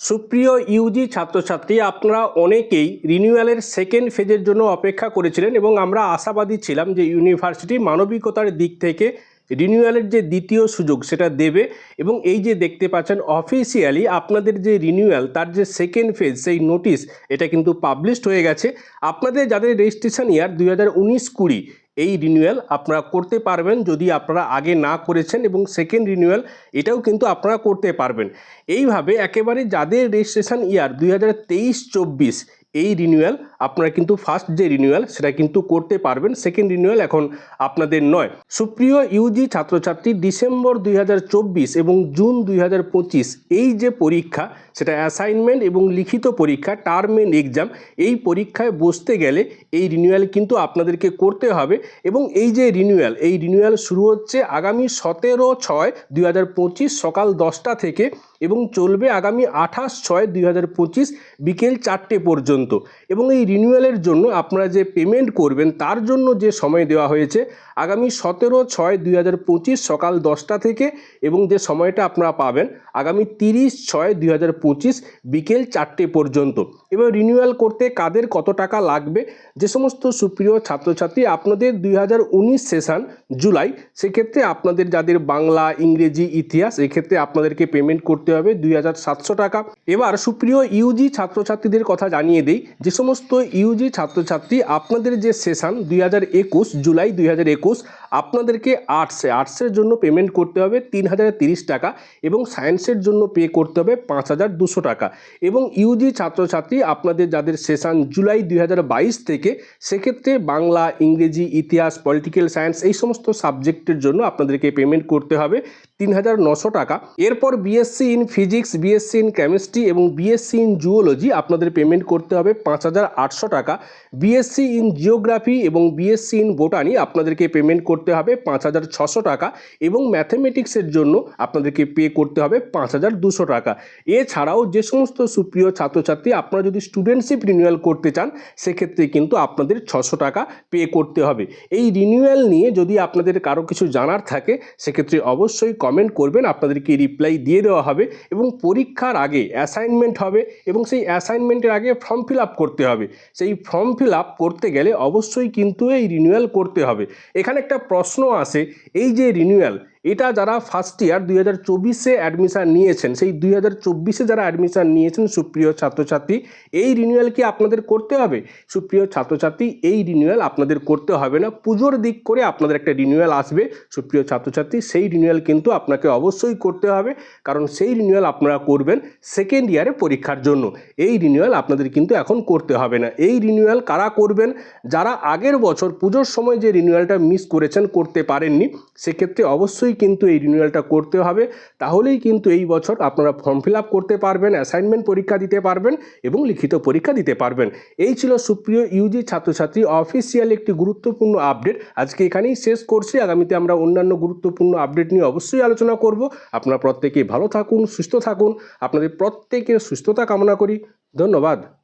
সুপ্রিয় ইউজি ছাত্রছাত্রী, আপনারা অনেকেই রিনিউয়ালের সেকেন্ড ফেজের জন্য অপেক্ষা করেছিলেন এবং আমরা আশাবাদী ছিলাম যে ইউনিভার্সিটি মানবিকতার দিক থেকে রিনিউয়ালের যে দ্বিতীয় সুযোগ সেটা দেবে এবং এই যে দেখতে পাচ্ছেন অফিসিয়ালি আপনাদের যে রিনিউয়াল তার যে সেকেন্ড ফেজ সেই নোটিশ এটা কিন্তু পাবলিশড হয়ে গেছে। আপনাদের যাদের রেজিস্ট্রেশন ইয়ার দুই হাজার উনিশ কুড়ি এই রিনিউয়াল আপনারা করতে পারবেন যদি আপনারা আগে না করেছেন এবং সেকেন্ড রিনিউয়াল এটাও কিন্তু আপনারা করতে পারবেন। এইভাবে একেবারে যাদের রেজিস্ট্রেশন ইয়ার দুই হাজার তেইশ চব্বিশ এই রিনিউয়াল আপনারা কিন্তু ফার্স্ট যে রিনিউয়াল সেটা কিন্তু করতে পারবেন সেকেন্ড রিনিউয়াল এখন আপনাদের নয়। সুপ্রিয় ইউজি ছাত্রছাত্রী ডিসেম্বর দুই হাজার চব্বিশ এবং জুন দুই হাজার পঁচিশ এই যে পরীক্ষা, সেটা অ্যাসাইনমেন্ট এবং লিখিত পরীক্ষা টার্ম এন্ড এক্সাম এই পরীক্ষায় বসতে গেলে এই রিনিউয়াল কিন্তু আপনাদেরকে করতে হবে এবং এই যে রিনিউয়াল এই রিনিউয়াল শুরু হচ্ছে আগামী সতেরো ছয় দুই সকাল দশটা থেকে এবং চলবে আগামী আঠাশ ছয় দুই হাজার পঁচিশ বিকেল চারটে পর্যন্ত। এবং এই রিনিউয়ালের জন্য আপনারা যে পেমেন্ট করবেন, তার জন্য যে সময় দেওয়া হয়েছে, আগামী সতেরো ছয় দুই হাজার পঁচিশ সকাল দশটা থেকে এবং যে সময়টা আপনারা পাবেন, আগামী তিরিশ ছয় দুই হাজার পঁচিশ বিকেল চারটে পর্যন্ত। এবার রিনিউয়াল করতে কাদের কত টাকা লাগবে? যে সমস্ত সুপ্রিয় ছাত্রছাত্রী আপনাদের দুই হাজার উনিশ সেশন জুলাই, সেক্ষেত্রে আপনাদের যাদের বাংলা, ইংরেজি, ইতিহাস, এক্ষেত্রে আপনাদেরকে পেমেন্ট করতে হবে দুই হাজার সাতশো টাকা। এবার সুপ্রিয় ইউজি ছাত্রছাত্রীদের কথা জানিয়ে দিই, যে সমস্ত ইউজি ছাত্রছাত্রী আপনাদের যে সেশন দুই হাজার একুশ, জুলাই দুই হাজার একুশ আপনাদেরকে আর্টসে আর্টসের জন্য পেমেন্ট করতে হবে তিন হাজার তিরিশ টাকা এবং সায়েন্সের জন্য পে করতে হবে পাঁচ হাজার দুশো টাকা। এবং ইউজি ছাত্রছাত্রী আপনাদের যাদের সেশন জুলাই দুই হাজার বাইশ থেকে, সেক্ষেত্রে বাংলা, ইংরেজি, ইতিহাস পলিটিক্যাল সায়েন্স এই সমস্ত সাবজেক্টের জন্য আপনাদেরকে পেমেন্ট করতে হবে তিন হাজার নশো টাকা। এরপর BSc in physics BSc in chemistry এবং বিএসসি ইন জুওলজি আপনাদের পেমেন্ট করতে হবে পাঁচ হাজার আটশো টাকা। বিএসসি ইন জিওগ্রাফি এবং বিএসসি ইন বোটানি আপনাদেরকে পেমেন্ট করতে হবে পাঁচ হাজার ছশো টাকা এবং ম্যাথমেটিক্সের জন্য আপনাদেরকে পে করতে হবে পাঁচ হাজার দুশো টাকা। এছাড়াও যে সমস্ত সুপ্রিয় ছাত্রছাত্রী আপনারা যদি স্টুডেন্টশিপ রিনিউয়াল করতে চান, সেক্ষেত্রে কিন্তু আপনাদের ছশো টাকা পে করতে হবে। এই রিনিউয়াল নিয়ে যদি আপনাদের কারও কিছু জানার থাকে, সেক্ষেত্রে অবশ্যই কমেন্ট করবেন, আপনাদেরকে রিপ্লাই দিয়ে দেওয়া হবে এবং পরীক্ষার আগে অ্যাসাইনমেন্ট হবে এবং সেই অ্যাসাইনমেন্টের আগে ফর্ম ফিল করতে হবে। সেই ফর্ম ফিল করতে গেলে অবশ্যই কিন্তু এই রিনিউয়াল করতে হবে। এখানে একটা প্রশ্ন আসে এই যে রিনিউয়াল এটা যারা ফার্স্ট ইয়ার দুই হাজার চব্বিশে অ্যাডমিশান নিয়েছেন, সেই দুই হাজার চব্বিশে যারা অ্যাডমিশান নিয়েছেন, সুপ্রিয় ছাত্রছাত্রী, এই রিনিউয়াল কি আপনাদের করতে হবে? সুপ্রিয় ছাত্রছাত্রী, এই রিনিউয়াল আপনাদের করতে হবে না। পুজোর দিক করে আপনাদের একটা রিনিউয়াল আসবে। সুপ্রিয় ছাত্রছাত্রী, সেই রিনিউয়াল কিন্তু আপনাকে অবশ্যই করতে হবে, কারণ সেই রিনিউয়াল আপনারা করবেন সেকেন্ড ইয়ারে পরীক্ষার জন্য। এই রিনিউয়াল আপনাদের কিন্তু এখন করতে হবে না। এই রিনিউয়াল কারা করবেন? যারা আগের বছর পুজোর সময় যে রিনিউয়ালটা মিস করেছেন, করতে পারেননি, সেক্ষেত্রে অবশ্যই কিন্তু এই রিনিউয়ালটা করতে হবে। তাহলেই কিন্তু এই বছর আপনারা ফর্ম ফিল করতে পারবেন অ্যাসাইনমেন্ট পরীক্ষা দিতে পারবেন এবং লিখিত পরীক্ষা দিতে পারবেন। এই ছিল সুপ্রিয় ইউজি ছাত্রছাত্রী অফিসিয়াল একটি গুরুত্বপূর্ণ আপডেট আজকে এখানেই শেষ করছি। আগামীতে আমরা অন্যান্য গুরুত্বপূর্ণ আপডেট নিয়ে অবশ্যই আলোচনা করব। আপনারা প্রত্যেকেই ভালো থাকুন, সুস্থ থাকুন। আপনাদের প্রত্যেকের সুস্থতা কামনা করি। ধন্যবাদ।